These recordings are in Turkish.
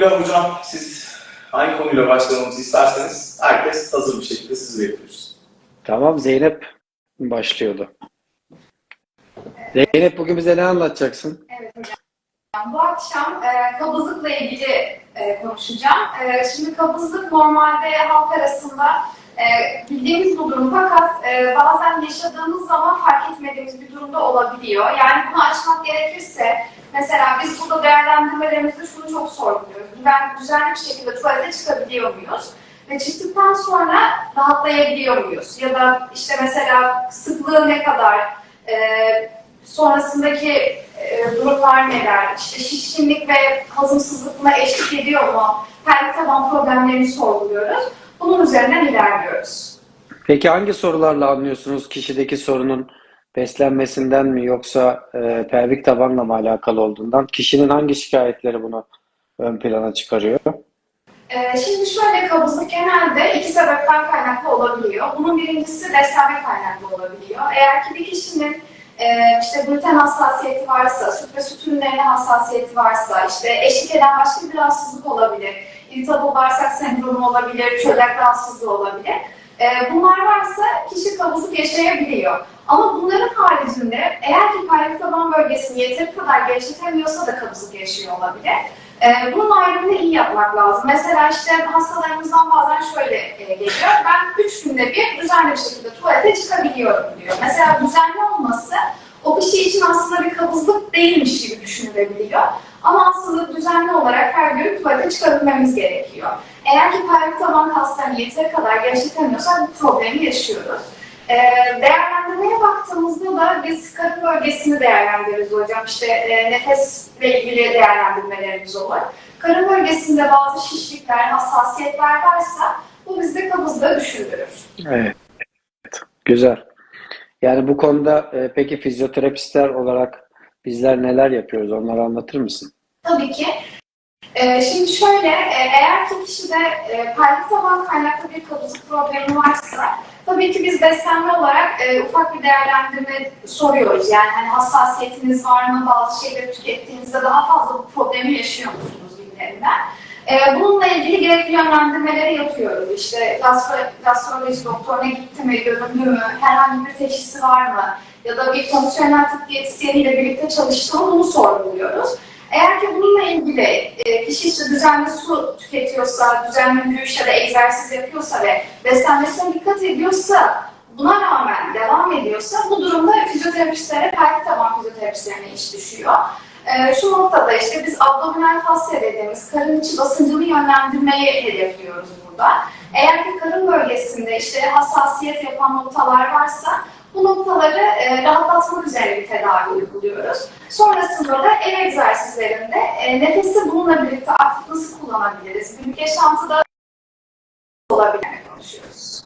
konuyla hocam siz hangi konuyla başlamamızı isterseniz herkes hazır bir şekilde sizi bekliyoruz. Tamam Zeynep başlıyordu. Zeynep bugün bize ne anlatacaksın? Evet hocam. Bu akşam e, kabızlıkla ilgili e, konuşacağım. E, şimdi kabızlık normalde halk arasında e, bildiğimiz bir durum fakat e, bazen yaşadığımız zaman fark etmediğimiz bir durumda olabiliyor. Yani bunu açmak gerekirse mesela biz burada değerlendirmelerimizde şunu çok sorguluyoruz. Ben düzenli bir şekilde tuvalete çıkabiliyor muyuz? Ve çıktıktan sonra rahatlayabiliyor muyuz? Ya da işte mesela sıklığı ne kadar? E, sonrasındaki e, durumlar neler? İşte şişkinlik ve hazımsızlık buna eşlik ediyor mu? Pelvik taban problemlerini sorguluyoruz. Bunun üzerinden ilerliyoruz. Peki hangi sorularla anlıyorsunuz kişideki sorunun beslenmesinden mi yoksa e, pelvik tabanla mı alakalı olduğundan? Kişinin hangi şikayetleri bunu ön plana çıkarıyor? Ee, şimdi şöyle kabızlık genelde iki sebepten kaynaklı olabiliyor. Bunun birincisi beslenme kaynaklı olabiliyor. Eğer ki bir kişinin e, işte gluten hassasiyeti varsa, süt ve süt ürünlerine hassasiyeti varsa, işte eşlik eden başka bir rahatsızlık olabilir, irritable bağırsak sendromu olabilir, çölyak rahatsızlığı olabilir. E, bunlar varsa kişi kabızlık yaşayabiliyor. Ama bunların haricinde eğer ki pelvik taban bölgesini yeteri kadar gevşetemiyorsa da kabızlık yaşıyor olabilir. Ee, bunun ayrımını iyi yapmak lazım. Mesela işte hastalarımızdan bazen şöyle e, geliyor. Ben üç günde bir düzenli bir şekilde tuvalete çıkabiliyorum diyor. Mesela düzenli olması o kişi için aslında bir kabızlık değilmiş gibi düşünülebiliyor. Ama aslında düzenli olarak her gün tuvalete çıkabilmemiz gerekiyor. Eğer ki pelvik taban kaslarını yeteri kadar gevşetemiyorsak bu problemi yaşıyoruz. Ee, değerlendirmeye baktığımızda da biz karın bölgesini değerlendiririz hocam. İşte e, nefesle ilgili değerlendirmelerimiz olur. Karın bölgesinde bazı şişlikler, hassasiyetler varsa bu bizde kabızlığı düşündürür. Evet. Güzel. Yani bu konuda e, peki fizyoterapistler olarak bizler neler yapıyoruz? Onları anlatır mısın? Tabii ki. Ee, şimdi şöyle, e, eğer ki kişide e, pelvik taban kaynaklı bir kabızlık problemi varsa, tabii ki biz beslenme olarak e, ufak bir değerlendirme soruyoruz. Yani hani hassasiyetiniz var mı, bazı şeyleri tükettiğinizde daha fazla bu problemi yaşıyor musunuz gibilerinden. E, bununla ilgili gerekli yönlendirmeleri yapıyoruz. İşte gastro, gastroloji doktoruna gitti mi, göründü mü, herhangi bir teşhisi var mı, ya da bir fonksiyonel tıp diyetisyeniyle birlikte çalıştı mı bunu sorguluyoruz. Eğer ki bununla ilgili e, kişi işte düzenli su tüketiyorsa, düzenli yürüyüş ya da egzersiz yapıyorsa ve beslenmesine dikkat ediyorsa, buna rağmen devam ediyorsa bu durumda fizyoterapistlere, pelvik taban fizyoterapistlerine iş düşüyor. E, şu noktada işte biz abdominal fasya dediğimiz karın içi basıncını yönlendirmeyi hedefliyoruz burada. Eğer ki karın bölgesinde işte hassasiyet yapan noktalar varsa bu noktaları e, rahatlatmak üzere bir tedavi uyguluyoruz. Sonrasında da ev egzersizlerinde e, nefesi bununla birlikte aktif nasıl kullanabiliriz? Günlük yaşantıda olabilene konuşuyoruz.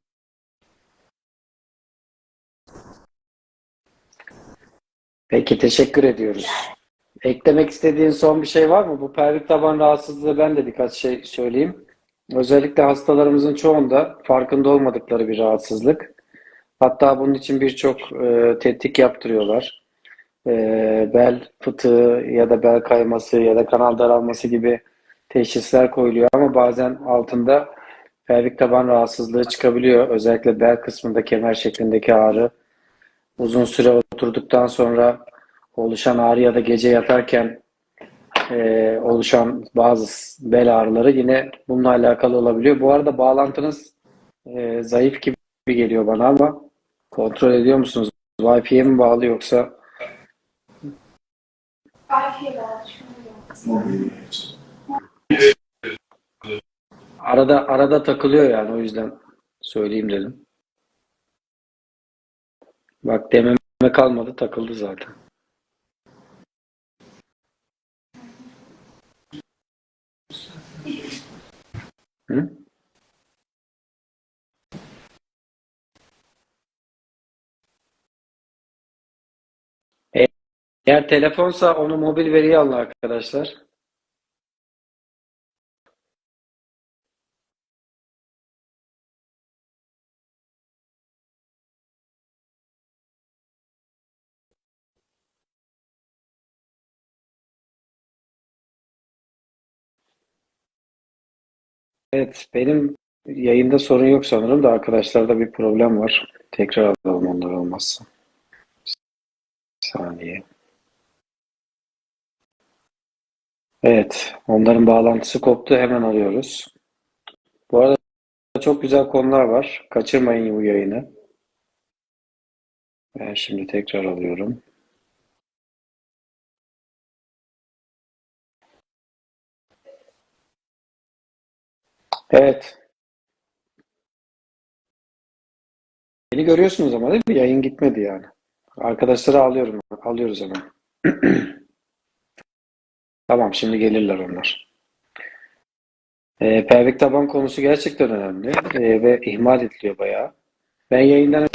Peki teşekkür ediyoruz. Eklemek istediğin son bir şey var mı? Bu pelvik taban rahatsızlığı ben de birkaç şey söyleyeyim. Özellikle hastalarımızın çoğunda farkında olmadıkları bir rahatsızlık. Hatta bunun için birçok e, tetkik yaptırıyorlar. E, bel fıtığı ya da bel kayması ya da kanal daralması gibi teşhisler koyuluyor ama bazen altında pelvik taban rahatsızlığı çıkabiliyor. Özellikle bel kısmında kemer şeklindeki ağrı uzun süre oturduktan sonra oluşan ağrı ya da gece yatarken e, oluşan bazı bel ağrıları yine bununla alakalı olabiliyor. Bu arada bağlantınız e, zayıf gibi geliyor bana ama kontrol ediyor musunuz? Wi-Fi'ye mi bağlı yoksa arada arada takılıyor yani o yüzden söyleyeyim dedim. Bak dememe kalmadı takıldı zaten. Hı? Eğer telefonsa onu mobil veriye alın arkadaşlar. Evet, benim yayında sorun yok sanırım da arkadaşlarda bir problem var. Tekrar alalım onlar olmazsa. Bir saniye. Evet, onların bağlantısı koptu. Hemen alıyoruz. Bu arada çok güzel konular var. Kaçırmayın bu yayını. Ben şimdi tekrar alıyorum. Evet. Beni görüyorsunuz ama değil mi? Yayın gitmedi yani. Arkadaşları alıyorum. Alıyoruz hemen. Tamam, şimdi gelirler onlar. Ee, pelvik taban konusu gerçekten önemli ee, ve ihmal ediliyor bayağı. Ben yayından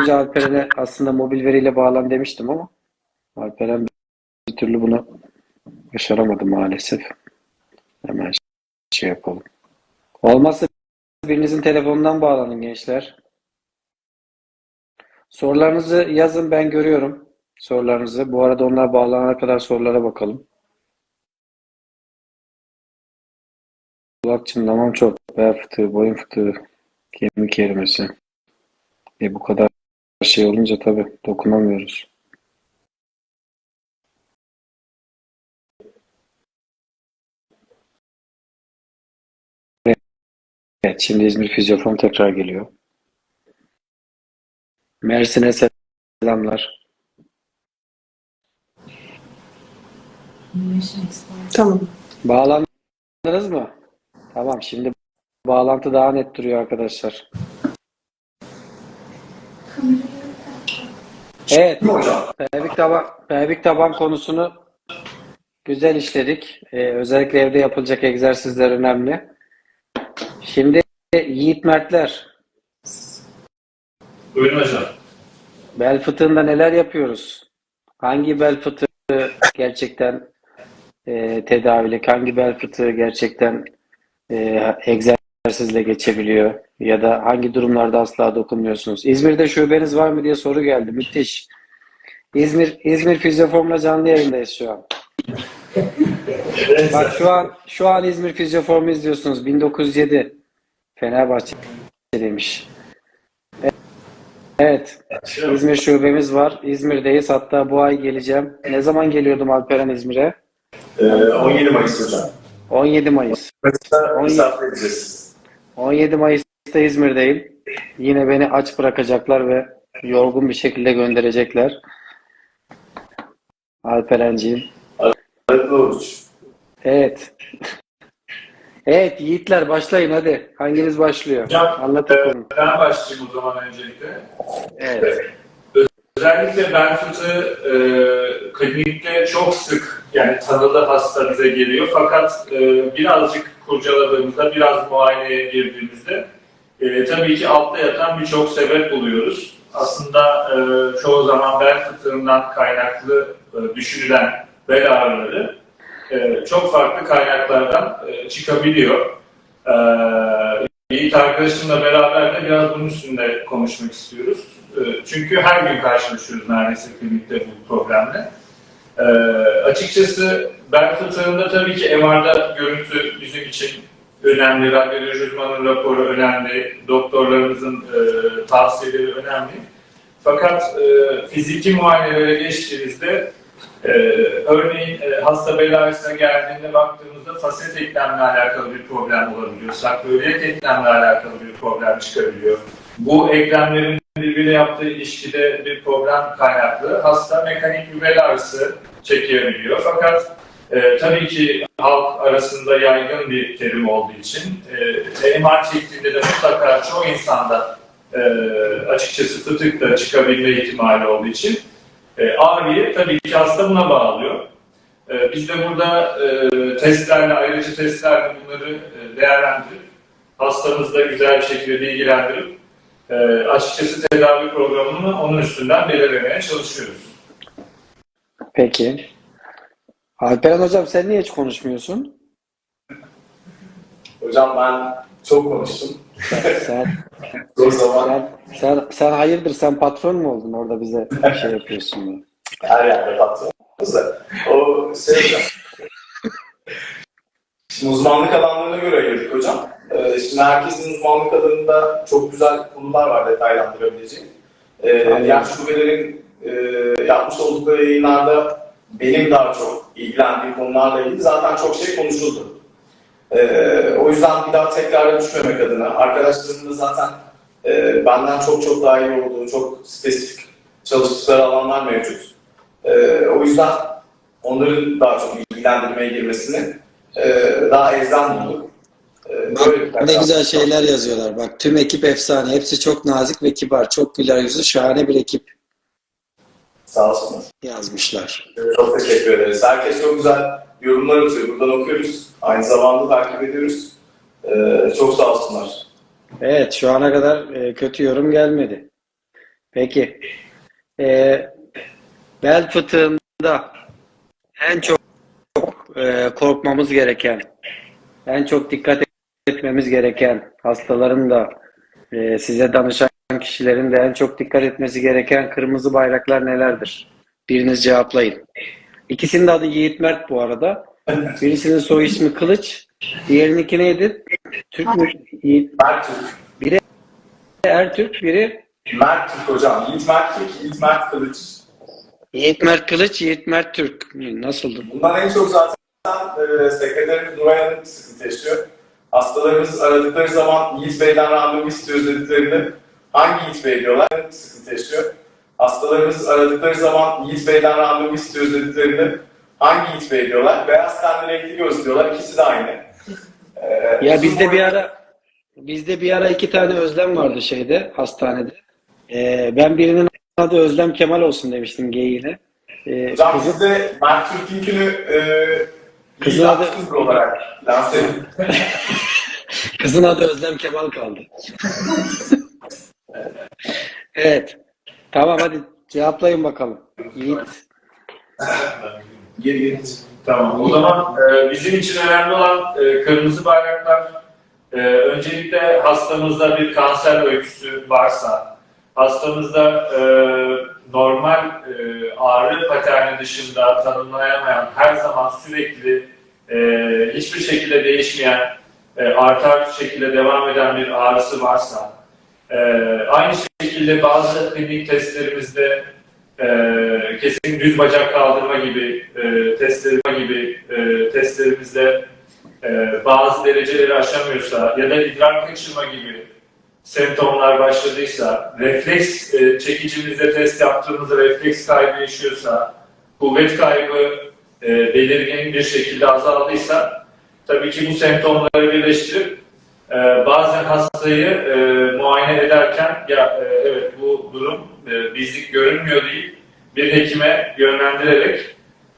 önce Alperen'e aslında mobil veriyle bağlan demiştim ama Alperen bir türlü bunu başaramadı maalesef. Hemen şey yapalım. Olmazsa birinizin telefonundan bağlanın gençler. Sorularınızı yazın ben görüyorum sorularınızı. Bu arada onlar bağlanana kadar sorulara bakalım. Kulak çınlamam çok. Bel fıtığı, boyun fıtığı, kemik erimesi. E bu kadar şey olunca tabii dokunamıyoruz. Evet, şimdi İzmir Fizyofon tekrar geliyor. Mersin'e selamlar. Tamam. Bağlandınız mı? Tamam, şimdi bağlantı daha net duruyor arkadaşlar. Evet, pelvik taban, pelvik taban konusunu güzel işledik. Ee, özellikle evde yapılacak egzersizler önemli. Şimdi Yiğit Mertler, Buyurun hocam. bel fıtığında neler yapıyoruz? Hangi bel fıtığı gerçekten e, tedavilik, hangi bel fıtığı gerçekten e, egzersizle geçebiliyor? Ya da hangi durumlarda asla dokunmuyorsunuz? İzmir'de şubeniz var mı diye soru geldi. Müthiş. İzmir İzmir Fizyoform'la canlı yayındayız şu an. Bak şu an şu an İzmir Fizyoform'u izliyorsunuz. 1907 Fenerbahçe'deymiş. Evet. İzmir şubemiz var. İzmir'deyiz. Hatta bu ay geleceğim. Ne zaman geliyordum Alperen İzmir'e? Ee, 17 Mayıs hocam. 17 Mayıs. 17 misafir edeceğiz. 17 Mayıs'ta İzmir'deyim. Yine beni aç bırakacaklar ve yorgun bir şekilde gönderecekler. Alperenciğim. Arada oruç. Evet. Evet yiğitler başlayın hadi. Hanginiz başlıyor? Hocam, Anlatın e, konu. Ben başlayayım o zaman öncelikle. Evet. Özellikle bel fıtığı e, klinikte çok sık yani tanılı hasta bize geliyor. Fakat e, birazcık kurcaladığımızda, biraz muayeneye girdiğimizde e, tabii ki altta yatan birçok sebep buluyoruz. Aslında e, çoğu zaman bel fıtığından kaynaklı e, düşünülen bel ağrıları e, çok farklı kaynaklardan e, çıkabiliyor. E, Yiğit arkadaşımla beraber de biraz bunun üstünde konuşmak istiyoruz. E, Çünkü her gün karşılaşıyoruz neredeyse klinikte bu problemle. E, açıkçası bel fıtığında tabii ki MR'da görüntü bizim için önemli, radyoloji uzmanının raporu önemli, doktorlarımızın e, tavsiyeleri önemli. Fakat e, fiziki muayenelere geçtiğimizde ee, örneğin e, hasta bel ağrısına geldiğinde baktığımızda faset eklemle alakalı bir problem olabiliyor. Sakroiliyak eklemle alakalı bir problem çıkabiliyor. Bu eklemlerin birbirine yaptığı ilişkide bir problem kaynaklı. Hasta mekanik bir bel ağrısı çekebiliyor. Fakat e, tabii ki halk arasında yaygın bir terim olduğu için e, MR çektiğinde de mutlaka çoğu insanda e, açıkçası fıtık da çıkabilme ihtimali olduğu için e, ağrıyı tabii ki hasta buna bağlıyor. E, biz de burada e, testlerle, ayrıcı testlerle bunları e, değerlendirip hastamızı da güzel bir şekilde bilgilendirip e, açıkçası tedavi programını onun üstünden belirlemeye çalışıyoruz. Peki. Alperen hocam sen niye hiç konuşmuyorsun? Hocam ben çok konuştum. Sen, sen, O zaman sen, sen, sen hayırdır sen patron mu oldun orada bize bir şey yapıyorsun ya? her yerde patronumuz da. O şey hocam. Şimdi uzmanlık alanlarına göre ayırdık hocam. Ee, şimdi herkesin uzmanlık alanında çok güzel konular var detaylandırabileceğim. Ee, yani şubelerin e, yapmış oldukları yayınlarda benim daha çok ilgilendiğim konularla ilgili zaten çok şey konuşuldu. Ee, o yüzden bir daha tekrara düşmemek adına arkadaşlarımın da zaten e, benden çok çok daha iyi olduğu, çok spesifik çalıştıkları alanlar mevcut. Ee, o yüzden onların daha çok ilgilendirmeye girmesini e, daha elzem bulduk. Ee, böyle Ne güzel şeyler yazıyorlar. Bak tüm ekip efsane. Hepsi çok nazik ve kibar. Çok güler yüzlü. Şahane bir ekip Sağ olsunlar. yazmışlar. Çok teşekkür ederiz. Herkes çok güzel yorumlar atıyor. Buradan okuyoruz. Aynı zamanda takip ediyoruz. Ee, çok sağ olsunlar. Evet, şu ana kadar e, kötü yorum gelmedi. Peki. E, bel fıtığında en çok e, korkmamız gereken, en çok dikkat etmemiz gereken hastaların da e, size danışan kişilerin de en çok dikkat etmesi gereken kırmızı bayraklar nelerdir? Biriniz cevaplayın. İkisinin de adı Yiğit Mert bu arada. Birisinin soy ismi Kılıç, diğerininki neydi? Türk mü? Yiğit Mert Türk. Ertürk, biri Mert Türk hocam. Yiğit Mert Türk, Yiğit Mert Kılıç. Yiğit Mert Kılıç, Yiğit Mert Türk. Nasıldı? Bundan en çok zaten e, sekreterimiz Nuray Hanım sıkıntı yaşıyor. Hastalarımız aradıkları zaman Yiğit Bey'den randevu istiyoruz dediklerinde hangi Yiğit Bey diyorlar sıkıntı yaşıyor. Hastalarımız aradıkları zaman Yiğit Bey'den randevu istiyoruz dediklerinde hangi Yiğit Bey diyorlar. Beyaz tenli renkli göz diyorlar. İkisi de aynı. Ee, Ya bizde bir ara bizde bir ara iki tane Özlem vardı şeyde, hastanede. Ee, ben birinin adı Özlem Kemal olsun demiştim geyiğine. Ee, Hocam kızı- biz de Mert Türk'ünkünü e, Kızın adı- olarak lanse kızın adı Özlem Kemal kaldı. Evet. Tamam hadi cevaplayın bakalım. Yiğit. Geri geri. Tamam. O zaman e, bizim için önemli olan e, kırmızı bayraklar e, öncelikle hastamızda bir kanser öyküsü varsa, hastamızda e, normal e, ağrı paterni dışında tanımlayamayan, her zaman sürekli e, hiçbir şekilde değişmeyen, e, artar şekilde devam eden bir ağrısı varsa, e, aynı şekilde bazı klinik testlerimizde e, kesin düz bacak kaldırma gibi e, testlerime gibi e, testlerimizde e, bazı dereceleri aşamıyorsa ya da idrar kaçırma gibi semptomlar başladıysa, refleks e, çekicimizde test yaptığımızda refleks kaybı yaşıyorsa, kuvvet kaybı e, belirgin bir şekilde azaldıysa, tabii ki bu semptomları birleştirip e, bazen hastayı e, muayene ederken ya e, evet bu durum e, bizlik görünmüyor değil, bir hekime yönlendirerek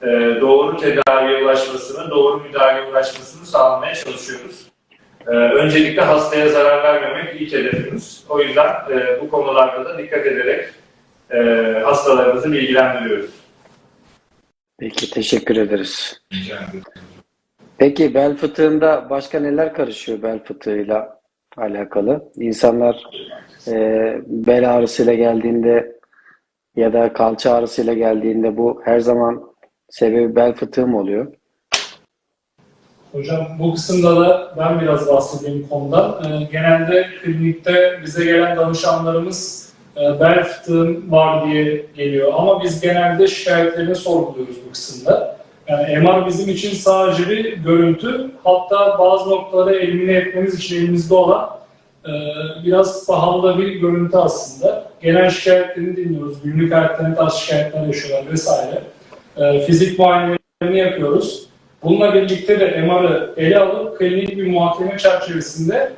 e, doğru tedaviye ulaşmasını, doğru müdahaleye ulaşmasını sağlamaya çalışıyoruz. E, öncelikle hastaya zarar vermemek ilk hedefimiz. O yüzden e, bu konularda da dikkat ederek e, hastalarımızı bilgilendiriyoruz. Peki teşekkür ederiz. Peki bel fıtığında başka neler karışıyor bel fıtığıyla alakalı? İnsanlar e, bel ağrısıyla geldiğinde ya da kalça ağrısıyla geldiğinde bu her zaman sebebi bel fıtığı mı oluyor? Hocam bu kısımda da ben biraz bahsedeyim konudan. Ee, genelde klinikte bize gelen danışanlarımız e, bel fıtığım var diye geliyor ama biz genelde şikayetlerini sorguluyoruz bu kısımda. Yani MR bizim için sadece bir görüntü. Hatta bazı noktaları elimine etmemiz için elimizde olan e, biraz pahalı da bir görüntü aslında. Genel şikayetlerini dinliyoruz. Günlük tarz şikayetler yaşıyorlar vesaire. E, fizik muayenelerini yapıyoruz. Bununla birlikte de MR'ı ele alıp klinik bir muhakeme çerçevesinde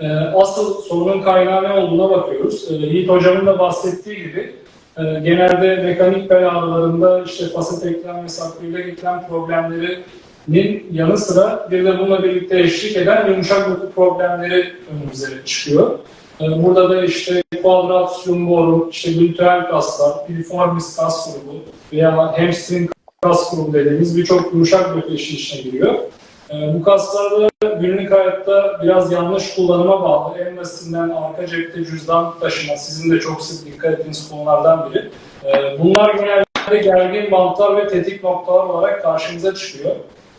e, asıl sorunun kaynağı ne olduğuna bakıyoruz. E, Yiğit Hocam'ın da bahsettiği gibi e, genelde mekanik bel ağrılarında işte faset eklem ve sakroiliak eklem problemlerinin yanı sıra bir de bununla birlikte eşlik eden yumuşak doku problemleri önümüze çıkıyor. E, burada da işte quadratus lumborum, işte gluteal kaslar, piriformis kas grubu veya hamstring kas grubu dediğimiz birçok yumuşak doku işin içine giriyor. Ee, bu kaslarda günlük hayatta biraz yanlış kullanıma bağlı. En basitinden arka cepte cüzdan taşıma, sizin de çok sık dikkat ettiğiniz konulardan biri. Ee, bunlar genelde gergin bantlar ve tetik noktalar olarak karşımıza çıkıyor.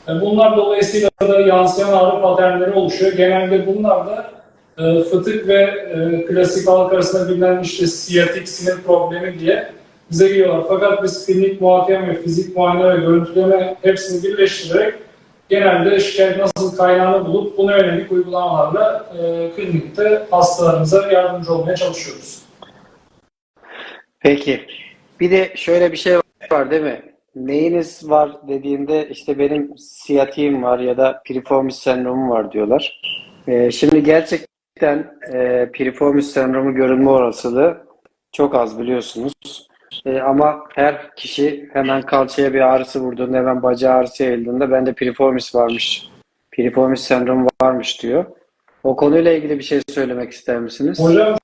E, Bunlar dolayısıyla da yansıyan ağrı paternleri oluşuyor. Genelde bunlar da e, fıtık ve e, klasik halk arasında bilinen işte siyatik sinir problemi diye bize geliyorlar. Fakat biz klinik muhakeme, fizik muayene ve görüntüleme hepsini birleştirerek genelde şikayet nasıl kaynağını bulup buna yönelik uygulamalarla e, klinikte hastalarımıza yardımcı olmaya çalışıyoruz. Peki. Bir de şöyle bir şey var değil mi? Neyiniz var dediğinde işte benim siyatiğim var ya da piriformis sendromum var diyorlar. Ee, şimdi gerçekten e, piriformis sendromu görülme olasılığı çok az biliyorsunuz. Ee, ama her kişi hemen kalçaya bir ağrısı vurduğunda, hemen bacağı ağrısı yayıldığında bende piriformis varmış, piriformis sendromu varmış diyor. O konuyla ilgili bir şey söylemek ister misiniz? Hocam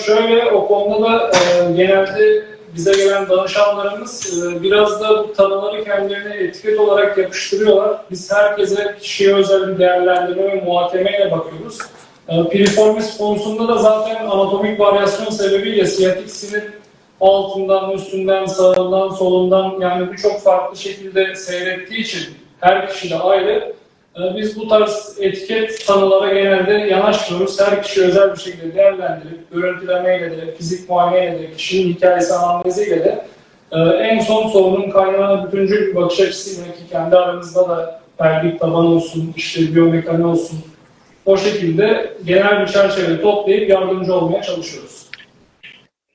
şöyle o konuda da e, genelde bize gelen danışanlarımız e, biraz da bu tanıları kendilerine etiket olarak yapıştırıyorlar. Biz herkese kişiye özel bir değerlendirme ve muhakemeyle bakıyoruz. E, piriformis konusunda da zaten anatomik varyasyon sebebiyle siyatik sinir altından, üstünden, sağından, solundan yani birçok farklı şekilde seyrettiği için her kişi de ayrı. Ee, Biz bu tarz etiket tanılara genelde yanaşmıyoruz. Her kişi özel bir şekilde değerlendirip, görüntülemeyle de, fizik muayeneyle de, kişinin hikayesi analiziyle de e, en son sorunun kaynağına bütüncül bir bakış açısıyla ki kendi aramızda da pelvik taban olsun, işte biyomekani olsun o şekilde genel bir çerçeve toplayıp yardımcı olmaya çalışıyoruz.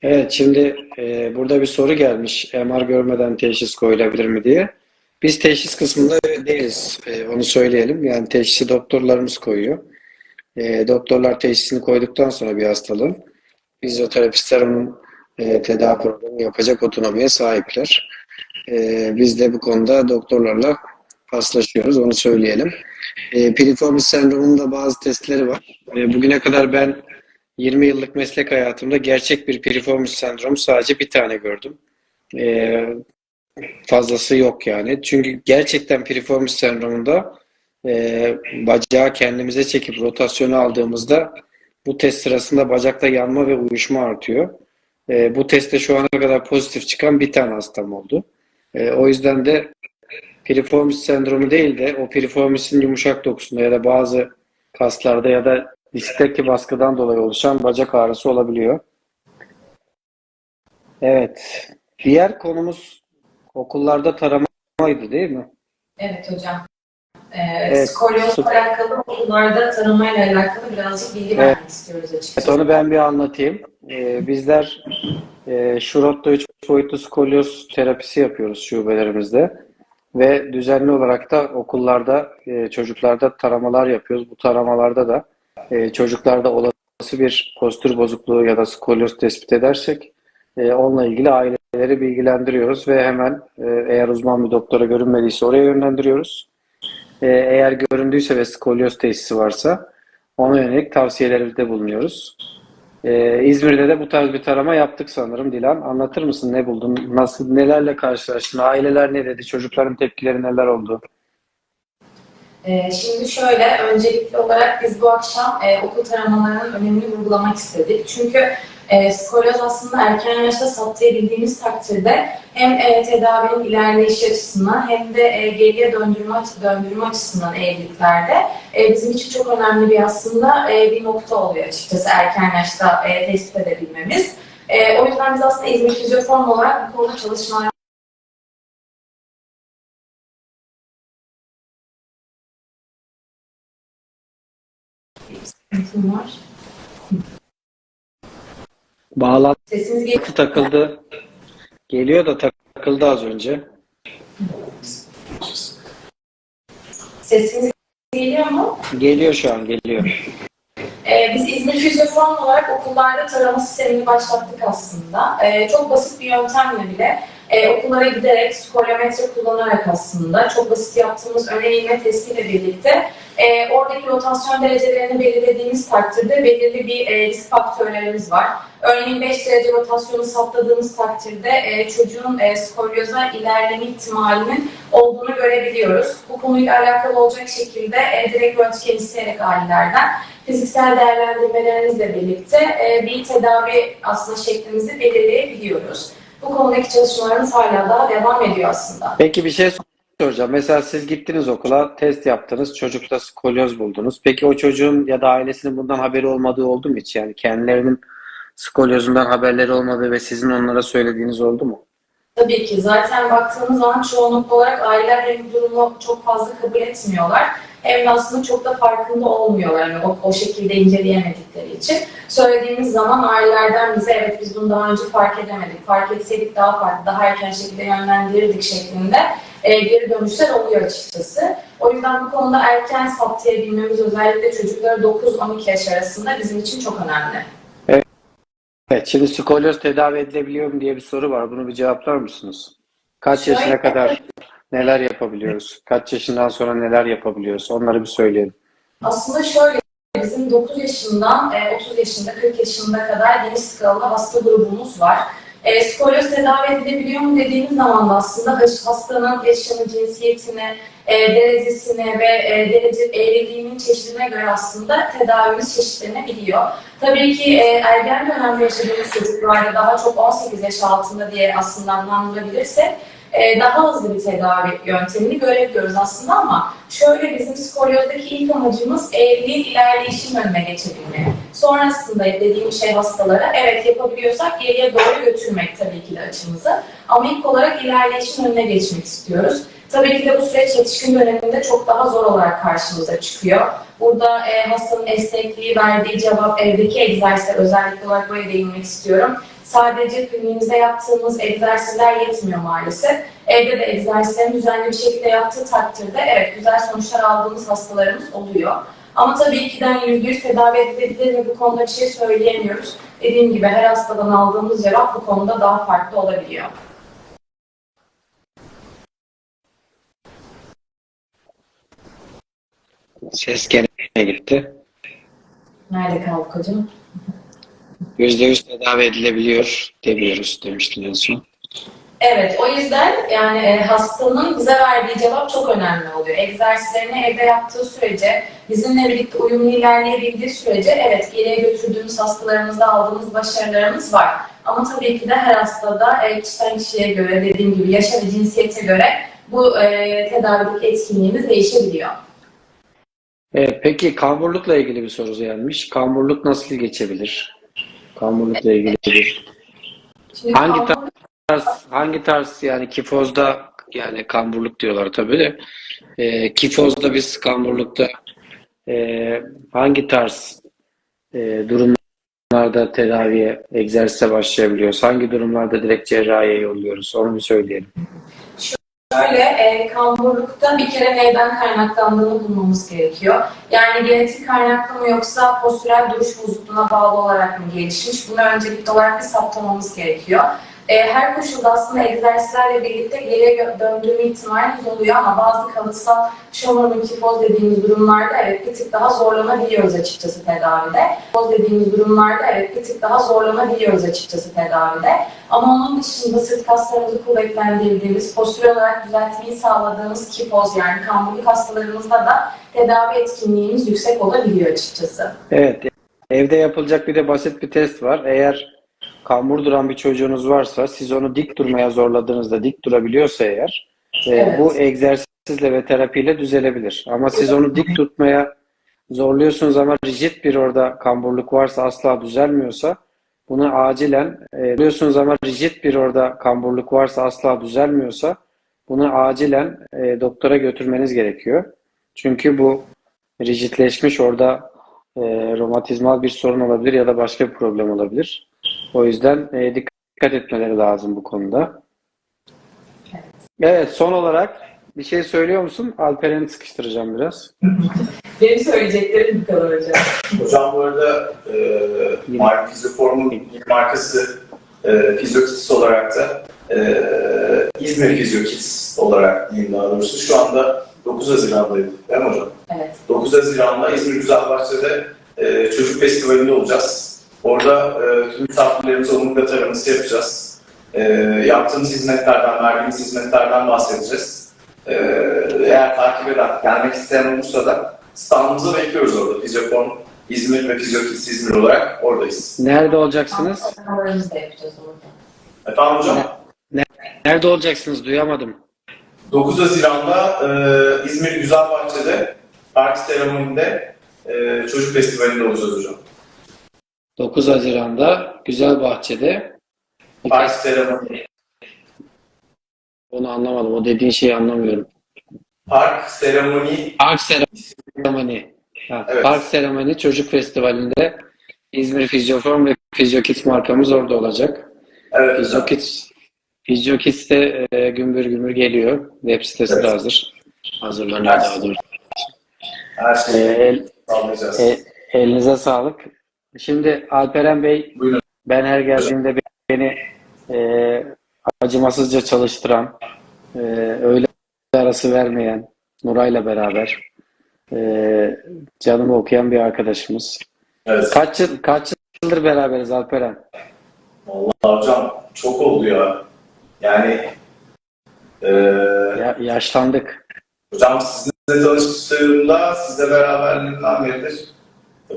Evet, şimdi e, burada bir soru gelmiş. MR görmeden teşhis koyulabilir mi diye. Biz teşhis kısmında değiliz. E, onu söyleyelim. Yani teşhisi doktorlarımız koyuyor. E, doktorlar teşhisini koyduktan sonra bir hastalığın fizyoterapistler onun e, tedavi programını yapacak otonomiye sahipler. E, biz de bu konuda doktorlarla paslaşıyoruz. Onu söyleyelim. E, piriformis sendromunun da bazı testleri var. E, bugüne kadar ben 20 yıllık meslek hayatımda gerçek bir piriformis sendromu sadece bir tane gördüm. Ee, fazlası yok yani. Çünkü gerçekten piriformis sendromunda e, bacağı kendimize çekip rotasyonu aldığımızda bu test sırasında bacakta yanma ve uyuşma artıyor. E, bu testte şu ana kadar pozitif çıkan bir tane hastam oldu. E, o yüzden de piriformis sendromu değil de o piriformisin yumuşak dokusunda ya da bazı kaslarda ya da diskteki baskıdan dolayı oluşan bacak ağrısı olabiliyor. Evet. Diğer konumuz okullarda taramaydı değil mi? Evet hocam. Ee, Evet, skolyozla alakalı okullarda taramayla alakalı birazcık bilgi vermek istiyoruz Evet, açıkçası. onu ben bir anlatayım. Ee, bizler e, Şurot'ta 3 boyutlu skolyoz terapisi yapıyoruz şubelerimizde. Ve düzenli olarak da okullarda e, çocuklarda taramalar yapıyoruz. Bu taramalarda da e, çocuklarda olası bir postür bozukluğu ya da skolyoz tespit edersek e, onunla ilgili aileleri bilgilendiriyoruz ve hemen e, eğer uzman bir doktora görünmediyse oraya yönlendiriyoruz. E, eğer göründüyse ve skolyoz teşhisi varsa ona yönelik tavsiyelerimizde bulunuyoruz. Ee, İzmir'de de bu tarz bir tarama yaptık sanırım Dilan. Anlatır mısın ne buldun? Nasıl, nelerle karşılaştın? Aileler ne dedi? Çocukların tepkileri neler oldu? Ee, şimdi şöyle, öncelikli olarak biz bu akşam e, okul taramalarının önemini vurgulamak istedik. Çünkü e, skolyoz aslında erken yaşta saptayabildiğimiz takdirde hem e, tedavinin ilerleyişi açısından hem de e, geriye döndürme, döndürme açısından evliliklerde e, bizim için çok önemli bir aslında e, bir nokta oluyor açıkçası erken yaşta e, tespit edebilmemiz. E, o yüzden biz aslında İzmir Fizyoform olarak bu konuda çalışmalar Sıkıntım var. Bağlantı Sesiniz geliyor. takıldı. Geliyor da takıldı az önce. Sesiniz geliyor mu? Geliyor şu an geliyor. Ee, biz İzmir Fizyoform olarak okullarda tarama sistemini başlattık aslında. Ee, çok basit bir yöntemle bile e, okullara giderek skolyometre kullanarak aslında çok basit yaptığımız ön eğilme testiyle birlikte e, oradaki rotasyon derecelerini belirlediğimiz takdirde belirli bir e, risk faktörlerimiz var. Örneğin 5 derece rotasyonu saptadığımız takdirde e, çocuğun e, skolyoza ilerleme ihtimalinin olduğunu görebiliyoruz. Bu konuyla alakalı olacak şekilde e, direkt röntgen isteyerek ailelerden fiziksel değerlendirmelerimizle birlikte e, bir tedavi aslında şeklimizi belirleyebiliyoruz. Bu konudaki çalışmalarımız hala daha devam ediyor aslında. Peki bir şey soracağım. Mesela siz gittiniz okula, test yaptınız, çocukta skolyoz buldunuz. Peki o çocuğun ya da ailesinin bundan haberi olmadığı oldu mu hiç? Yani kendilerinin skolyozundan haberleri olmadığı ve sizin onlara söylediğiniz oldu mu? Tabii ki. Zaten baktığımız zaman çoğunlukla olarak aileler bu durumu çok fazla kabul etmiyorlar aslında çok da farkında olmuyorlar yani o, o şekilde inceleyemedikleri için. Söylediğimiz zaman ailelerden bize evet biz bunu daha önce fark edemedik, fark etseydik daha farklı, daha erken şekilde yönlendirirdik şeklinde e, geri dönüşler oluyor açıkçası. O yüzden bu konuda erken saptayabilmemiz özellikle çocukları 9-12 yaş arasında bizim için çok önemli. Evet, şimdi skolyoz tedavi edilebiliyor mu diye bir soru var. Bunu bir cevaplar mısınız? Kaç Şöyle- yaşına kadar neler yapabiliyoruz? Kaç yaşından sonra neler yapabiliyoruz? Onları bir söyleyelim. Aslında şöyle, bizim 9 yaşından e, 30 yaşında, 40 yaşında kadar geniş skalalı hasta grubumuz var. E, skolyoz tedavi edilebiliyor mu dediğimiz zaman da aslında hastanın yaşını, cinsiyetini, e, derecesine ve e, derece eğriliğinin çeşidine göre aslında tedavimiz çeşitlenebiliyor. Tabii ki e, ergen dönemde yaşadığımız çocuklarda daha çok 18 yaş altında diye aslında anlamlandırabilirsek e, daha hızlı bir tedavi yöntemini görebiliyoruz aslında ama şöyle bizim skolyozdaki ilk amacımız eğriliğin ilerleyişin önüne geçebilmek. Sonrasında dediğim şey hastalara evet yapabiliyorsak geriye doğru götürmek tabii ki de açımızı ama ilk olarak ilerleyişin önüne geçmek istiyoruz. Tabii ki de bu süreç yetişkin döneminde çok daha zor olarak karşımıza çıkıyor. Burada e, hastanın esnekliği, verdiği cevap, evdeki egzersizler özellikle olarak buraya değinmek istiyorum. Sadece kliniğimizde yaptığımız egzersizler yetmiyor maalesef. Evde de egzersizlerini düzenli bir şekilde yaptığı takdirde evet güzel sonuçlar aldığımız hastalarımız oluyor. Ama tabii ki de %100 tedavi edilebilir mi bu konuda bir şey söyleyemiyoruz. Dediğim gibi her hastadan aldığımız cevap bu konuda daha farklı olabiliyor. Ses gene gitti. Nerede kaldık hocam? %100 tedavi edilebiliyor demiyoruz demiştin en son. Evet, o yüzden yani e, hastanın bize verdiği cevap çok önemli oluyor. Egzersizlerini evde yaptığı sürece, bizimle birlikte uyumlu ilerleyebildiği sürece evet geriye götürdüğümüz hastalarımızda aldığımız başarılarımız var. Ama tabii ki de her hastada e, kişiden kişiye göre, dediğim gibi yaşa ve cinsiyete göre bu e, tedavideki etkinliğimiz değişebiliyor. Evet, peki kamburlukla ilgili bir soru gelmiş. Kamburluk nasıl geçebilir? Kamburlukla ilgili bir Şimdi Hangi kambur- tarz, hangi tarz yani kifozda yani kamburluk diyorlar tabii de e, kifozda biz kamburlukta e, hangi tarz e, durumlarda tedaviye, egzersize başlayabiliyoruz? Hangi durumlarda direkt cerrahiye yolluyoruz? Onu bir söyleyelim. Şöyle, e, kamburlukta bir kere neyden kaynaklandığını bulmamız gerekiyor. Yani genetik kaynaklı mı yoksa postürel duruş bozukluğuna bağlı olarak mı gelişmiş? Bunu öncelikli olarak bir saptamamız gerekiyor. E, her koşulda aslında egzersizlerle birlikte geriye döndürme ihtimalimiz oluyor ama bazı kalıtsal şomarın kifoz dediğimiz durumlarda evet bir tık daha zorlanabiliyoruz açıkçası tedavide. Kifoz dediğimiz durumlarda evet bir tık daha zorlanabiliyoruz açıkçası tedavide. Ama onun dışında sırt kaslarımızı kuvvetlendirdiğimiz, postür olarak düzeltmeyi sağladığımız kifoz yani kamburluk hastalarımızda da tedavi etkinliğimiz yüksek olabiliyor açıkçası. Evet, evde yapılacak bir de basit bir test var. Eğer kambur duran bir çocuğunuz varsa, siz onu dik durmaya zorladığınızda dik durabiliyorsa eğer, e, Evet. bu egzersizle ve terapiyle düzelebilir. Ama siz onu dik tutmaya zorluyorsunuz ama rigid bir orada kamburluk varsa asla düzelmiyorsa, bunu acilen, e, diyorsunuz ama rigid bir orada kamburluk varsa asla düzelmiyorsa, bunu acilen e, doktora götürmeniz gerekiyor. Çünkü bu rigidleşmiş orada e, romatizmal bir sorun olabilir ya da başka bir problem olabilir. O yüzden e, dikkat etmeleri lazım bu konuda. Evet, son olarak bir şey söylüyor musun? Alperen'i sıkıştıracağım biraz. Benim söyleyeceklerim bu kadar hocam. Hocam bu arada e, Mark Fizyoform'un ilk markası e, Fizyokids olarak da e, İzmir Fizyokids olarak diyeyim daha doğrusu. Şu anda 9 Haziran'daydı değil mi hocam? Evet. 9 Haziran'da İzmir Güzelbahçe'de e, çocuk festivalinde olacağız. Orada e, tüm misafirlerimize omurga taraması yapacağız. E, yaptığımız hizmetlerden, verdiğimiz hizmetlerden bahsedeceğiz. E, eğer takip eden, gelmek isteyen olursa da standımızı bekliyoruz orada. Fizyoform İzmir ve Fizyokids İzmir olarak oradayız. Nerede olacaksınız? Antrenmanlarımızı da yapacağız orada. Efendim hocam? Nerede olacaksınız? Duyamadım. 9 Haziran'da e, İzmir Güzelbahçe'de Parti seremoninde e, çocuk festivalinde olacağız hocam. 9 Haziran'da Güzelbahçe'de Parti seremoni. onu anlamadım. O dediğin şeyi anlamıyorum. Park seremoni. Park Seremoni. Ha, Evet. Park Seremoni Çocuk Festivali'nde İzmir Fizyoform ve Fizyokids markamız orada olacak. Evet hocam. Fizyokids Fizyokids de e, gümbür gümbür geliyor. Web sitesi de Evet. hazır. Hazırlanıyor daha doğrusu. Her E, şeyi el- sağlayacağız. e, elinize sağlık. Şimdi Alperen Bey Buyurun. ben her geldiğimde beni e, acımasızca çalıştıran, e, öğle arası vermeyen Nuray'la beraber e, canımı okuyan bir arkadaşımız. Evet. Kaç yıl kaç yıldır beraberiz Alperen? Vallahi hocam çok oldu ya. Yani e, Ya, yaşlandık. hocam sizinle tanıştığımda sizle beraberliğimden beridir.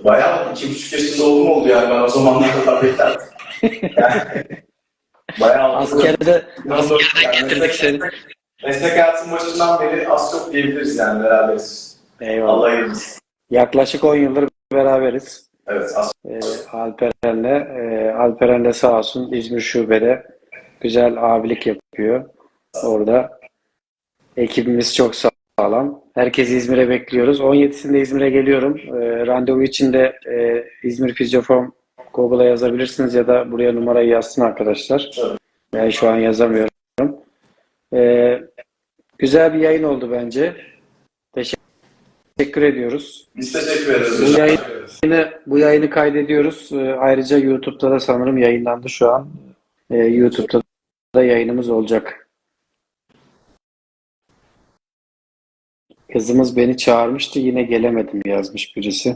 Bayağı iki buçuk yaşında oğlum oldu yani ben o zamanlar kadar beklerdim. Yani, bayağı Askerde Nasıl- askerden yani getirdik seni. Meslek hayatım başından beri az çok diyebiliriz yani beraberiz. Eyvallah. Allah yardımcısı. Yaklaşık 10 yıldır beraberiz. Evet Ee, Alperen'le. Ee, Alperen de sağ olsun İzmir Şube'de güzel abilik yapıyor. Orada ekibimiz çok sağlam. Herkesi İzmir'e bekliyoruz. 17'sinde İzmir'e geliyorum. Ee, randevu için de e, İzmir Fizyoform Google'a yazabilirsiniz ya da buraya numarayı yazsın arkadaşlar. Evet. Ben şu an yazamıyorum. Ee, güzel bir yayın oldu bence. Teşekkür ediyoruz. biz teşekkür ederiz Bu hocam. yayın- Yine bu yayını kaydediyoruz. Ee, Ayrıca YouTube'da da sanırım yayınlandı şu an. Ee, YouTube'da da yayınımız olacak. Kızımız beni çağırmıştı. Yine gelemedim yazmış birisi.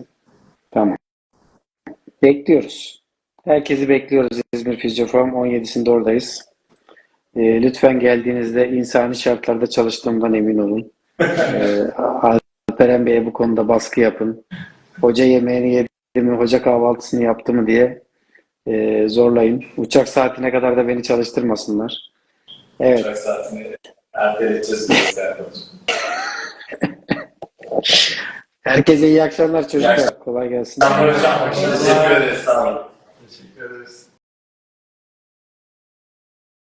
Tamam. Bekliyoruz. Herkesi bekliyoruz İzmir Fizyoform 17'sinde oradayız. Ee, lütfen geldiğinizde insani şartlarda çalıştığımdan emin olun. Ee, Alperen Bey'e bu konuda baskı yapın. Hoca yemeğini yedi mi, hoca kahvaltısını yaptı mı diye e, zorlayın. Uçak saatine kadar da beni çalıştırmasınlar. Evet. Uçak saatini erteleteceğiz. Herkese iyi akşamlar çocuklar. akşamlar. Kolay gelsin. Tamam hocam. Teşekkür ederiz. Sağ olun.